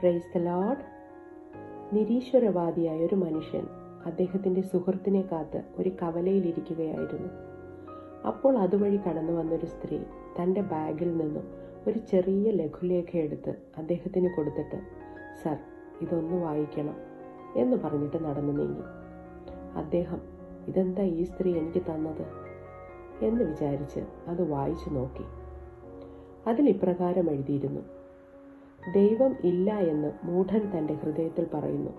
Praise the load നിരീശ്വരവാദിയായ ഒരു മനുഷ്യൻ അദ്ദേഹത്തിന്റെ സുഹൃത്തിനെ കാത്ത് ഒരു കവലയിലിരിക്കുകയായിരുന്നു അപ്പോൾ അതുവഴി കടന്നു വന്നൊരു സ്ത്രീ തന്റെ ബാഗിൽ നിന്നും ഒരു ചെറിയ ലഘുലേഖ എടുത്ത് അദ്ദേഹത്തിന് കൊടുത്തിട്ട് സർ ഇതൊന്ന് വായിക്കണം എന്ന് പറഞ്ഞിട്ട് നടന്നു നീങ്ങി. അദ്ദേഹം ഇതെന്താ ഈ സ്ത്രീ എനിക്ക് തന്നത്? എന്ന് വിചാരിച്ച് അത് വായിച്ചു നോക്കി. അതിൽ ഇപ്രകാരം എഴുതിയിരുന്നു. ദൈവം ഇല്ല എന്ന് മൂഢൻ തന്റെ ഹൃദയത്തിൽ പറയുന്നു.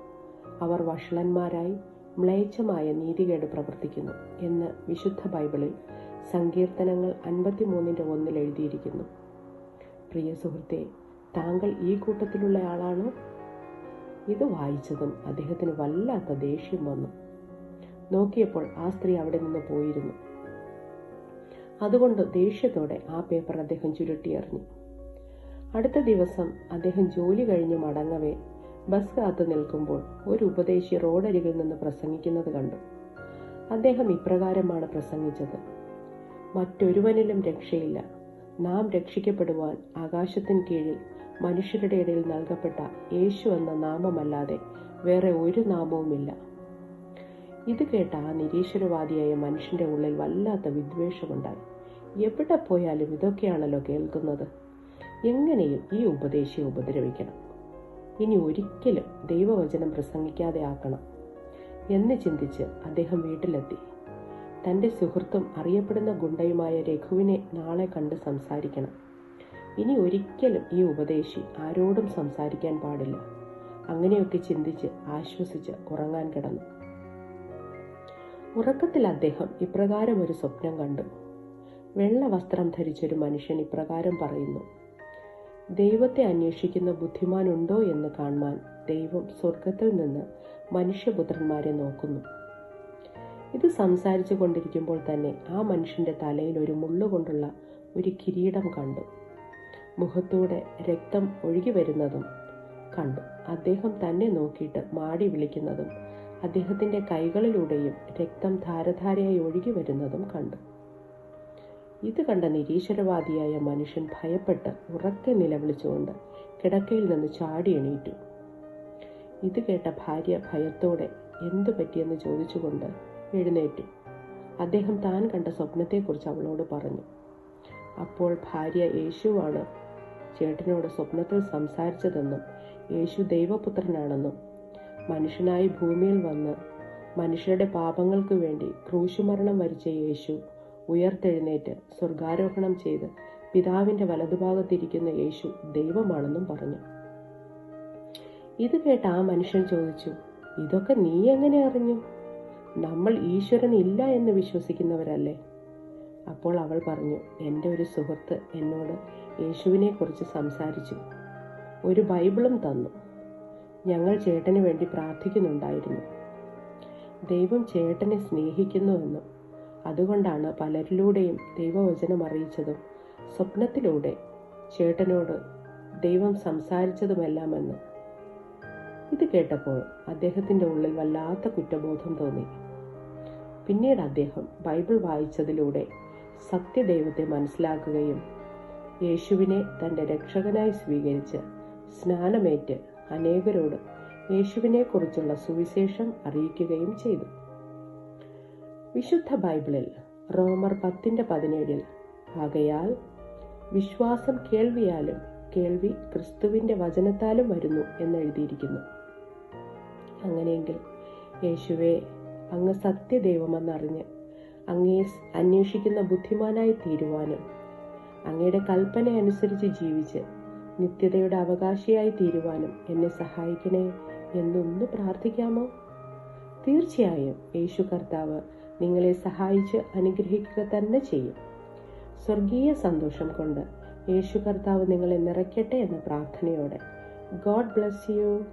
അവർ വഷളന്മാരായി മ്ലേച്ഛമായ നീതികേട് പ്രവർത്തിക്കുന്നു എന്ന് വിശുദ്ധ ബൈബിളിൽ സങ്കീർത്തനങ്ങൾ അൻപത്തിമൂന്നിന്റെ ഒന്നിൽ എഴുതിയിരിക്കുന്നു. പ്രിയ സുഹൃത്തെ താങ്കൾ ഈ കൂട്ടത്തിലുള്ള ആളാണോ? ഇത് വായിച്ചതും അദ്ദേഹത്തിന് വല്ലാത്ത ദേഷ്യം വന്നു. നോക്കിയപ്പോൾ ആ സ്ത്രീ അവിടെ നിന്ന് പോയിരുന്നു. അതുകൊണ്ട് ദേഷ്യത്തോടെ ആ പേപ്പർ അദ്ദേഹം ചുരുട്ടിയെറിഞ്ഞു. അടുത്ത ദിവസം അദ്ദേഹം ജോലി കഴിഞ്ഞ് മടങ്ങവേ ബസ് കാത്തു നിൽക്കുമ്പോൾ ഒരു ഉപദേശി റോഡരികിൽ നിന്ന് പ്രസംഗിക്കുന്നത് കണ്ടു. അദ്ദേഹം ഇപ്രകാരമാണ് പ്രസംഗിച്ചത്. മറ്റൊരുവനിലും രക്ഷയില്ല. നാം രക്ഷിക്കപ്പെടുവാൻ ആകാശത്തിന് കീഴിൽ മനുഷ്യരുടെ ഇടയിൽ നൽകപ്പെട്ട യേശു എന്ന നാമമല്ലാതെ വേറെ ഒരു നാമവുമില്ല. ഇത് കേട്ട ആ നിരീശ്വരവാദിയായ മനുഷ്യന്റെ ഉള്ളിൽ വല്ലാത്ത വിദ്വേഷമുണ്ടായി. എവിടെ പോയാലും ഇതൊക്കെയാണല്ലോ കേൾക്കുന്നത്. എങ്ങനെയും ഈ ഉപദേശിയെ ഉപദ്രവിക്കണം. ഇനി ഒരിക്കലും ദൈവവചനം പ്രസംഗിക്കാതെ ആക്കണം. എന്ന് ചിന്തിച്ച് അദ്ദേഹം വീട്ടിലെത്തി. തന്റെ സുഹൃത്തും അറിയപ്പെടുന്ന ഗുണ്ടയുമായ രഘുവിനെ നാളെ കണ്ട് സംസാരിക്കണം. ഇനി ഒരിക്കലും ഈ ഉപദേശി ആരോടും സംസാരിക്കാൻ പാടില്ല. അങ്ങനെയൊക്കെ ചിന്തിച്ച് ആശ്വസിച്ച് ഉറങ്ങാൻ കിടന്നു. ഉറക്കത്തിൽ അദ്ദേഹം ഇപ്രകാരം ഒരു സ്വപ്നം കണ്ടു. വെള്ള വസ്ത്രം ധരിച്ചൊരു മനുഷ്യൻ ഇപ്രകാരം പറയുന്നു ദൈവത്തെ അന്വേഷിക്കുന്ന ബുദ്ധിമാനുണ്ടോ എന്ന് കാണുവാൻ ദൈവം സ്വർഗത്തിൽ നിന്ന് മനുഷ്യപുത്രന്മാരെ നോക്കുന്നു. ഇത് സംസാരിച്ചു കൊണ്ടിരിക്കുമ്പോൾ തന്നെ ആ മനുഷ്യന്റെ തലയിൽ ഒരു മുള്ളുകൊണ്ടുള്ള ഒരു കിരീടം കണ്ടു. മുഖത്തൂടെ രക്തം ഒഴുകി വരുന്നതും കണ്ടു. അദ്ദേഹം തന്നെ നോക്കിയിട്ട് മാടി വിളിക്കുന്നതും അദ്ദേഹത്തിന്റെ കൈകളിലൂടെയും രക്തം ധാരധാരയായി ഒഴുകി വരുന്നതും കണ്ടു. ഇത് കണ്ട നിരീശ്വരവാദിയായ മനുഷ്യൻ ഭയപ്പെട്ട് ഉറക്കെ നിലവിളിച്ചുകൊണ്ട് കിടക്കയിൽ നിന്ന് ചാടി എണീറ്റു. ഇത് കേട്ട ഭാര്യ ഭയത്തോടെ എന്തു പറ്റിയെന്ന് ചോദിച്ചുകൊണ്ട് എഴുന്നേറ്റു. അദ്ദേഹം താൻ കണ്ട സ്വപ്നത്തെക്കുറിച്ച് അവളോട് പറഞ്ഞു. അപ്പോൾ ഭാര്യ യേശുവാണ് ചേട്ടനോട് സ്വപ്നത്തിൽ സംസാരിച്ചതെന്നും യേശു ദൈവപുത്രനാണെന്നും മനുഷ്യനായി ഭൂമിയിൽ വന്ന് മനുഷ്യരുടെ പാപങ്ങൾക്ക് വേണ്ടി ക്രൂശുമരണം വരിച്ച യേശു ഉയർത്തെഴുന്നേറ്റ് സ്വർഗാരോഹണം ചെയ്ത് പിതാവിന്റെ വലതുഭാഗത്തിരിക്കുന്ന യേശു ദൈവമാണെന്നും പറഞ്ഞു. ഇത് കേട്ട ആ മനുഷ്യൻ ചോദിച്ചു ഇതൊക്കെ നീ എങ്ങനെ അറിഞ്ഞു? നമ്മൾ ഈശ്വരൻ ഇല്ല എന്ന് വിശ്വസിക്കുന്നവരല്ലേ? അപ്പോൾ അവൾ പറഞ്ഞു എന്റെ ഒരു സുഹൃത്ത് എന്നോട് യേശുവിനെ കുറിച്ച് സംസാരിച്ചു. ഒരു ബൈബിളും തന്നു. ഞങ്ങൾ ചേട്ടന് വേണ്ടി പ്രാർത്ഥിക്കുന്നുണ്ടായിരുന്നു. ദൈവം ചേട്ടനെ സ്നേഹിക്കുന്നുവെന്നും അതുകൊണ്ടാണ് പലരിലൂടെയും ദൈവവചനം അറിയിച്ചതും സ്വപ്നത്തിലൂടെ ചേട്ടനോട് ദൈവം സംസാരിച്ചതുമെല്ലാമെന്ന്. ഇത് കേട്ടപ്പോൾ അദ്ദേഹത്തിന്റെ ഉള്ളിൽ വല്ലാത്ത കുറ്റബോധം തോന്നി. പിന്നീട് അദ്ദേഹം ബൈബിൾ വായിച്ചതിലൂടെ സത്യദൈവത്തെ മനസ്സിലാക്കുകയും യേശുവിനെ തന്റെ രക്ഷകനായി സ്വീകരിച്ച് സ്നാനമേറ്റ് അനേകരോട് യേശുവിനെക്കുറിച്ചുള്ള സുവിശേഷം അറിയിക്കുകയും ചെയ്തു. വിശുദ്ധ ബൈബിളിൽ റോമർ പത്തിന്റെ പതിനേഴിൽ ആകയാൽ വിശ്വാസം കേൾവിയാലും കേൾവി ക്രിസ്തുവിന്റെ വചനത്താലും വരുന്നു എന്നെഴുതിയിരിക്കുന്നു അങ്ങനെയെങ്കിൽ യേശുവെ അങ്ങ് സത്യദൈവമെന്നറിഞ്ഞ് അങ്ങേ അന്വേഷിക്കുന്ന ബുദ്ധിമാനായി തീരുവാനും അങ്ങയുടെ കൽപ്പന അനുസരിച്ച് ജീവിച്ച് നിത്യതയുടെ അവകാശിയായി തീരുവാനും എന്നെ സഹായിക്കണേ എന്നൊന്ന് പ്രാർത്ഥിക്കാമോ? തീർച്ചയായും യേശു കർത്താവ് നിങ്ങളെ സഹായിച്ച് അനുഗ്രഹിക്കുക തന്നെ ചെയ്യും. സ്വർഗീയ സന്തോഷം കൊണ്ട് യേശു കർത്താവ് നിങ്ങളെ നിറയ്ക്കട്ടെ എന്ന പ്രാർത്ഥനയോടെ. God bless you.